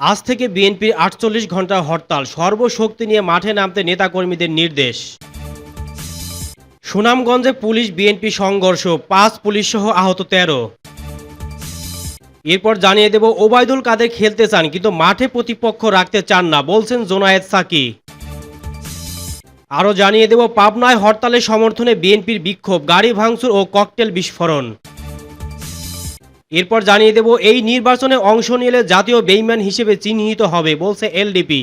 আজ থেকে বিএনপির আটচল্লিশ ঘণ্টা হরতাল, সর্বশক্তি নিয়ে মাঠে নামতে নেতাকর্মীদের নির্দেশ। সুনামগঞ্জে পুলিশ বিএনপি সংঘর্ষ, পাঁচ পুলিশ সহ আহত তেরো। এরপর জানিয়ে দেব, ওবায়দুল কাদের খেলতে চান, কিন্তু মাঠে প্রতিপক্ষ রাখতে চান না, বলছেন জোনায়েদ সাকি। আরও জানিয়ে দেব, পাবনায় হরতালের সমর্থনে বিএনপির বিক্ষোভ, গাড়ি ভাঙচুর ও ককটেল বিস্ফোরণ। এরপর জানিয়ে দেব, এই নির্বাচনে অংশ নিলে জাতীয় বেইমান হিসেবে চিহ্নিত হবে, বলছে এলডিপি।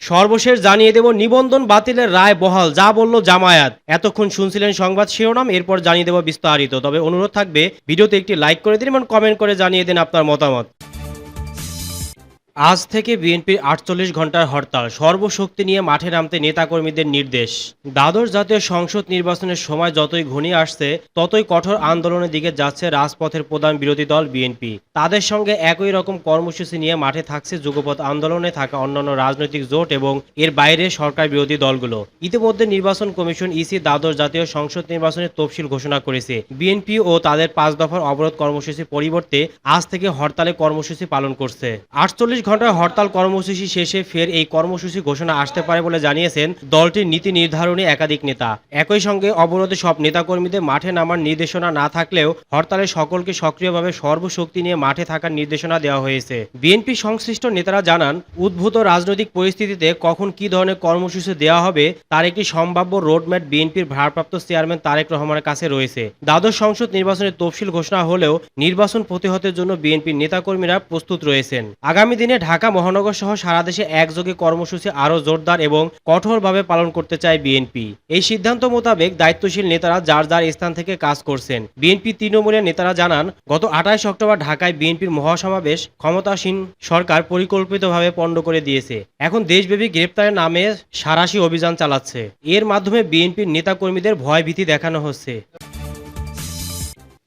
সর্বশেষ জানিয়ে দেব, নিবন্ধন বাতিলের রায় বহাল, যা বলল জামায়াত। এতক্ষণ শুনছিলেন সংবাদ শিরোনাম, এরপর জানিয়ে দেব বিস্তারিত। তবে অনুরোধ থাকবে, ভিডিওতে একটি লাইক করে দিন এবং কমেন্ট করে জানিয়ে দিন আপনার মতামত। আজ থেকে বিএনপির আটচল্লিশ ঘণ্টার হরতাল। সর্বশক্তি নিয়ে মাঠে নামতে নেতাকর্মীদের নির্দেশ। দ্বাদশ জাতীয় সংসদ নির্বাচনের সময় যতই ঘনিয়ে আসছে, ততই কঠোর আন্দোলনের দিকে যাচ্ছে রাজপথের প্রধান বিরোধী দল বিএনপি। তাদের সঙ্গে একই রকম কর্মসূচি নিয়ে মাঠে থাকছে যুগপথ আন্দোলনে থাকা অন্যান্য রাজনৈতিক জোট এবং এর বাইরে সরকার বিরোধী দলগুলো। ইতিমধ্যে নির্বাচন কমিশন ইসি দ্বাদশ জাতীয় সংসদ নির্বাচনের তফসিল ঘোষণা করেছে। বিএনপি ও তাদের পাঁচ দফার অবরোধ কর্মসূচির পরিবর্তে আজ থেকে হরতালে কর্মসূচি পালন করছে। আটচল্লিশ ঘণ্টার হরতাল কর্মসূচি শেষে ফের এই কর্মসূচি ঘোষণা আসতে পারে বলে জানিয়েছেন দলটির নীতি নির্ধারণী একাধিক নেতা। একই সঙ্গে অবরোধে সব নেতাকর্মীদের মাঠে নামার নির্দেশনা না থাকলেও হরতালে সকলকে সক্রিয়ভাবে সর্বশক্তি নিয়ে মাঠে থাকার নির্দেশনা দেওয়া হয়েছে। বিএনপি সংশ্লিষ্ট নেতারা জানান, উদ্ভূত রাজনৈতিক পরিস্থিতিতে কখন কি ধরনের কর্মসূচি দেওয়া হবে তার একটি সম্ভাব্য রোডম্যাপ বিএনপির ভারপ্রাপ্ত চেয়ারম্যান তারেক রহমানের কাছে রয়েছে। দ্বাদশ সংসদ নির্বাচনের তফসিল ঘোষণা হলেও নির্বাচন প্রতিহতের জন্য বিএনপির নেতাকর্মীরা প্রস্তুত রয়েছেন। আগামী দিনে ঢাকা মহানগর সহ সারা দেশে একযোগে কর্মসূচি আরও জোরদার এবং কঠোরভাবে পালন করতে চায় বিএনপি। এই সিদ্ধান্ত মোতাবেক দায়িত্বশীল নেতারা যার যার স্থান থেকে কাজ করছেন। বিএনপি তৃণমূলের নেতারা জানান, গত আঠাশ অক্টোবর ঢাকায় বিএনপির মহাসমাবেশ ক্ষমতাসীন সরকার পরিকল্পিতভাবে পণ্ড করে দিয়েছে। এখন দেশব্যাপী গ্রেপ্তারের নামে সারাশি অভিযান চালাচ্ছে। এর মাধ্যমে বিএনপির নেতাকর্মীদের ভয়ভীতি দেখানো হচ্ছে।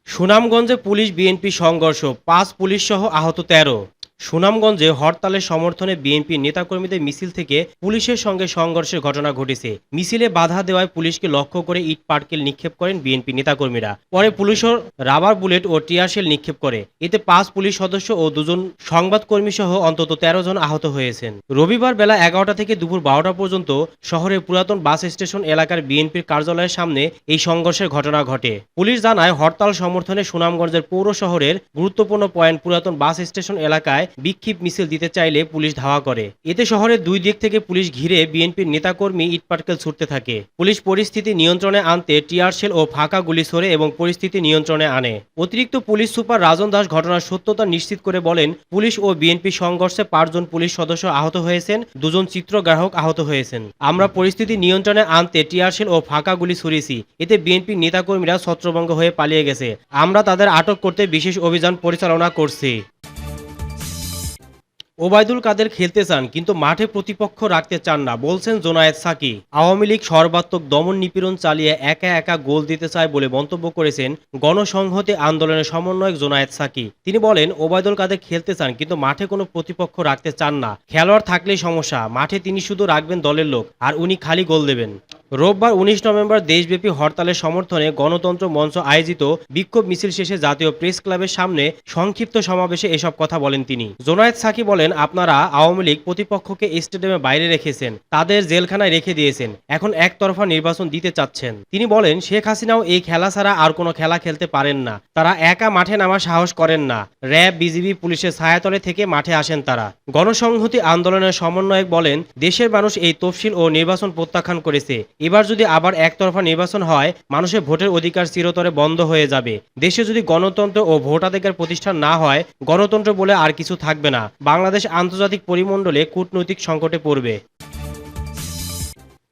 সুনামগঞ্জে পুলিশ বিএনপি সংঘর্ষ, পাঁচ পুলিশ সহ আহত তেরো। সুনামগঞ্জে হরতালের সমর্থনে বিএনপি নেতাকর্মীদের মিছিল থেকে পুলিশের সঙ্গে সংঘর্ষের ঘটনা ঘটেছে। মিছিলে বাধা দেওয়ায় পুলিশকে লক্ষ্য করে ইট পাটকেল নিক্ষেপ করেন বিএনপি নেতাকর্মীরা। পরে পুলিশও রাবার বুলেট ও টিয়ারশেল নিক্ষেপ করে। এতে পাঁচ পুলিশ সদস্য ও দুজন সংবাদকর্মী সহ অন্তত তেরো জন আহত হয়েছেন। রবিবার বেলা এগারোটা থেকে দুপুর বারোটা পর্যন্ত শহরের পুরাতন বাস স্টেশন এলাকার বিএনপির কার্যালয়ের সামনে এই সংঘর্ষের ঘটনা ঘটে। পুলিশ জানায়, হরতাল সমর্থনে সুনামগঞ্জের পৌর শহরের গুরুত্বপূর্ণ পয়েন্ট পুরাতন বাস স্টেশন এলাকায় বিক্ষিপ মিছিল দিতে চাইলে পুলিশ ধাওয়া করে। এতে শহরের দুই দিক থেকে পুলিশ ঘিরে বিএনপির নেতাকর্মী ইটপাটকেল ছুটতে থাকে। পুলিশ পরিস্থিতি নিয়ন্ত্রণে আনতে টিয়ারশেল ও ফাঁকা গুলি ছড়ে এবং পরিস্থিতি নিয়ন্ত্রণে আনে। অতিরিক্ত পুলিশ সুপার রাজন দাস ঘটনার সত্যতা নিশ্চিত করে বলেন, পুলিশ ও বিএনপি সংঘর্ষে পাঁচজন পুলিশ সদস্য আহত হয়েছেন, দুজন চিত্রগ্রাহক আহত হয়েছেন। আমরা পরিস্থিতি নিয়ন্ত্রণে আনতে টিয়ারশেল ও ফাঁকা গুলি ছুড়েছি। এতে বিএনপির নেতাকর্মীরা ছত্রভঙ্গ হয়ে পালিয়ে গেছে। আমরা তাদের আটক করতে বিশেষ অভিযান পরিচালনা করছি। ওবায়দুল কাদের খেলতে চান, কিন্তু মাঠে প্রতিপক্ষ রাখতে চান না, বলছেন জোনায়েদ সাকি। আওয়ামী লীগ সর্বাত্মক দমন নিপীড়ন চালিয়ে একা একা গোল দিতে চায় বলে মন্তব্য করেছেন গণসংহতি আন্দোলনের সমন্বয়ক জোনায়েদ সাকি। তিনি বলেন, ওবায়দুল কাদের খেলতে চান, কিন্তু মাঠে কোনো প্রতিপক্ষ রাখতে চান না। খেলোয়াড় থাকলেই সমস্যা, মাঠে তিনি শুধু রাখবেন দলের লোক, আর উনি খালি গোল দেবেন। রোববার উনিশ নভেম্বর দেশব্যাপী হরতালের সমর্থনে গণতন্ত্র মঞ্চ আয়োজিত বিক্ষোভ মিছিল শেষে জাতীয় প্রেস ক্লাবের সামনে সংক্ষিপ্ত সমাবেশে এসব কথা বলেন তিনি। জোনায়েদ সাকি বলেন, আপনারা আওয়ামী লীগ প্রতিপক্ষকে স্টেডিয়ামে বাইরে রেখেছেন, তাদের জেলখানায় রেখে দিয়েছেন, এখন একতরফা নির্বাচন দিতে চাচ্ছেন। তিনি বলেন, শেখ হাসিনাও এই খেলা ছাড়া আর কোনো খেলা খেলতে পারেন না। তারা একা মাঠে নামার সাহস করেন না। র্যাব, বিজিবি, পুলিশের ছায়াতলে থেকে মাঠে আসেন তারা। গণসংহতি আন্দোলনের সমন্বয়ক বলেন, দেশের মানুষ এই তফসিল ও নির্বাচন প্রত্যাখ্যান করেছে। এবার যদি আবার একতরফা নির্বাচন হয়, মানুষের ভোটের অধিকার চিরতরে বন্ধ হয়ে যাবে। দেশে যদি গণতন্ত্র ও ভোটাধিকার প্রতিষ্ঠান না হয়, গণতন্ত্র বলে আর কিছু থাকবে না। বাংলাদেশ আন্তর্জাতিক পরিমণ্ডলে কূটনৈতিক সংকটে পড়বে।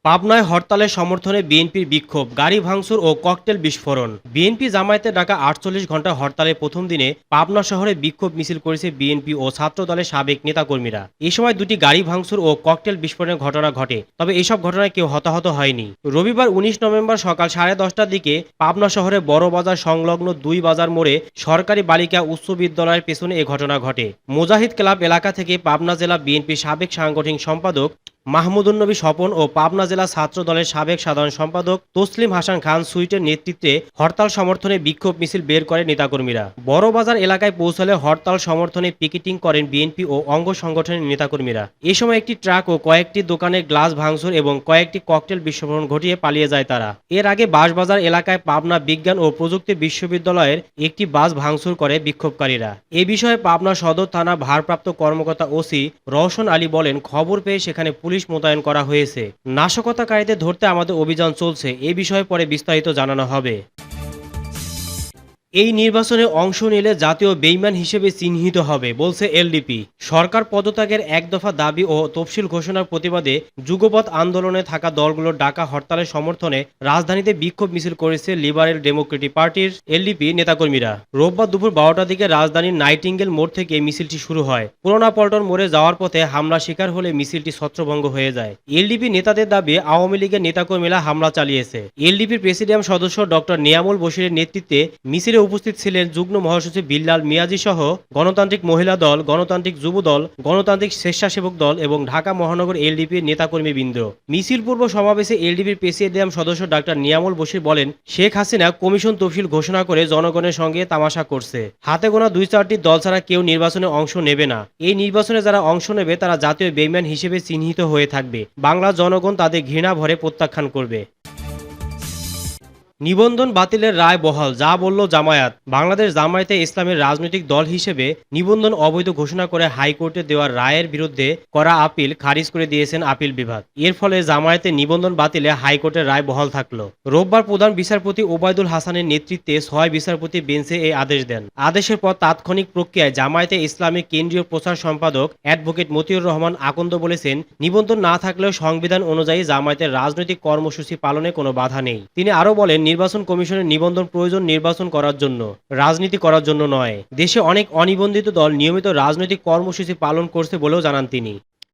পাবনায় হরতালের সমর্থনে বিএনপির বিক্ষোভ, গাড়ি ভাঙচুর ও ককটেল বিস্ফোরণ। বিএনপি জামায়াতের ডাকা আটচল্লিশ ঘণ্টা হরতালের প্রথম দিনে পাবনা শহরে বিক্ষোভ মিছিল করেছে বিএনপি ও ছাত্র দলের সাবেক নেতাকর্মীরা। এ সময় দুটি গাড়ি ভাঙচুর ও ককটেল বিস্ফোরণের ঘটনা ঘটে, তবে এসব ঘটনায় কেউ হতাহত হয়নি। রবিবার উনিশ নভেম্বর সকাল সাড়ে দশটার দিকে পাবনা শহরে বড় বাজার সংলগ্ন দুই বাজার মোড়ে সরকারি বালিকা উচ্চ বিদ্যালয়ের পেছনে এ ঘটনা ঘটে। মুজাহিদ ক্লাব এলাকা থেকে পাবনা জেলা বিএনপির সাবেক সাংগঠনিক সম্পাদক মাহমুদুন্নবী স্বপন ও পাবনা জেলা ছাত্র দলের সাবেক সাধারণ সম্পাদক তসলিম হাসান খান সুইটের নেতৃত্বে হরতাল সমর্থনে বিক্ষোভ মিছিল বের করে নেতাকর্মীরা। বড়বাজার এলাকায় পৌঁছালে হরতাল সমর্থনে পিকেটিং করেন বিএনপি ও অঙ্গ সংগঠনের নেতাকর্মীরা। এ সময় একটি ট্রাক ও কয়েকটি দোকানে গ্লাস ভাঙচুর এবং কয়েকটি ককটেল বিস্ফোরণ ঘটিয়ে পালিয়ে যায় তারা। এর আগে বাসবাজার এলাকায় পাবনা বিজ্ঞান ও প্রযুক্তি বিশ্ববিদ্যালয়ের একটি বাস ভাঙচুর করে বিক্ষোভকারীরা। এ বিষয়ে পাবনা সদর থানা ভারপ্রাপ্ত কর্মকর্তা ওসি রওশন আলী বলেন, খবর পেয়ে সেখানে পুলিশ মোতায়েন করা হয়েছে। নাশকতাকারীদের ধরতে আমাদের অভিযান চলছে এ বিষয়ে পরে বিস্তারিত জানানো হবে। এই নির্বাচনে অংশ নিলে জাতীয় বেইমান হিসেবে চিহ্নিত হবে, বলছে এলডিপি। সরকার পদত্যাগের এক দফা দাবি ও তফসিল ঘোষণার প্রতিবাদে যুগপৎ আন্দোলনে থাকা দলগুলোর ডাকা হরতালের সমর্থনে রাজধানীতে বিক্ষোভ মিছিল করেছে লিবারেল ডেমোক্রেটিক পার্টির এলডিপি নেতাকর্মীরা। রোববার দুপুর বারোটার দিকে রাজধানীর নাইটিঙ্গেল মোড় থেকে মিছিলটি শুরু হয়। পুরোনা পল্টন মোড়ে যাওয়ার পথে হামলা শিকার হলে মিছিলটি ছত্রভঙ্গ হয়ে যায়। এলডিপি নেতাদের দাবি, আওয়ামী লীগের নেতাকর্মীরা হামলা চালিয়েছে। এলডিপির প্রেসিডিয়াম সদস্য ডক্টর নিয়ামুল বশিরের নেতৃত্বে মিছিলে উপস্থিত ছিলেন যুগ্ম মহাসচিব বিল্লাল মিয়াজি সহ গণতান্ত্রিক মহিলা দল, গণতান্ত্রিক যুব দল, গণতান্ত্রিক স্বেচ্ছাসেবক দল এবং ঢাকা মহানগর এলডিপির নেতাকর্মী বৃন্দ মিছিল পূর্ব সমাবেশে এলডিপির প্রেসিডিয়াম সদস্য ডাক্তার নিয়ামল বশির বলেন, শেখ হাসিনা কমিশন তফসিল ঘোষণা করে জনগণের সঙ্গে তামাশা করছে। হাতে গোনা দুই চারটি দল ছাড়া কেউ নির্বাচনে অংশ নেবে না। এই নির্বাচনে যারা অংশ নেবে, তারা জাতীয় বেইমান হিসেবে চিহ্নিত হয়ে থাকবে। বাংলা জনগণ তাদের ঘৃণা ভরে প্রত্যাখ্যান করবে। নিবন্ধন বাতিলের রায় বহাল, যা বলল জামায়াত। বাংলাদেশ জামায়াতে ইসলামের রাজনৈতিক দল হিসেবে নিবন্ধন অবৈধ ঘোষণা করে হাইকোর্টে দেওয়া রায়ের বিরুদ্ধে করা আপিল খারিজ করে দিয়েছেন আপিল বিভাগ। এর ফলে জামায়াতে নিবন্ধন বাতিলে হাইকোর্টের রায় বহাল থাকল। রোববার প্রধান বিচারপতি ওবায়দুল হাসানের নেতৃত্বে ছয় বিচারপতি বেঞ্চে এই আদেশ দেন। আদেশের পর তাৎক্ষণিক প্রক্রিয়ায় জামায়াতে ইসলামের কেন্দ্রীয় প্রচার সম্পাদক অ্যাডভোকেট মতিউর রহমান আকন্দ বলেছেন, নিবন্ধন না থাকলেও সংবিধান অনুযায়ী জামায়াতের রাজনৈতিক কর্মসূচি পালনে কোনো বাধা নেই। তিনি আরও বলেন নির্বাচন কমিশনের নিবন্ধন প্রয়োজন নির্বাচন করার জন্য, রাজনীতি করার জন্য নয়। দেশে অনেক অনিবন্ধিত দল নিয়মিত রাজনৈতিক কর্মসূচি পালন করছে বলেও জানান তিনি।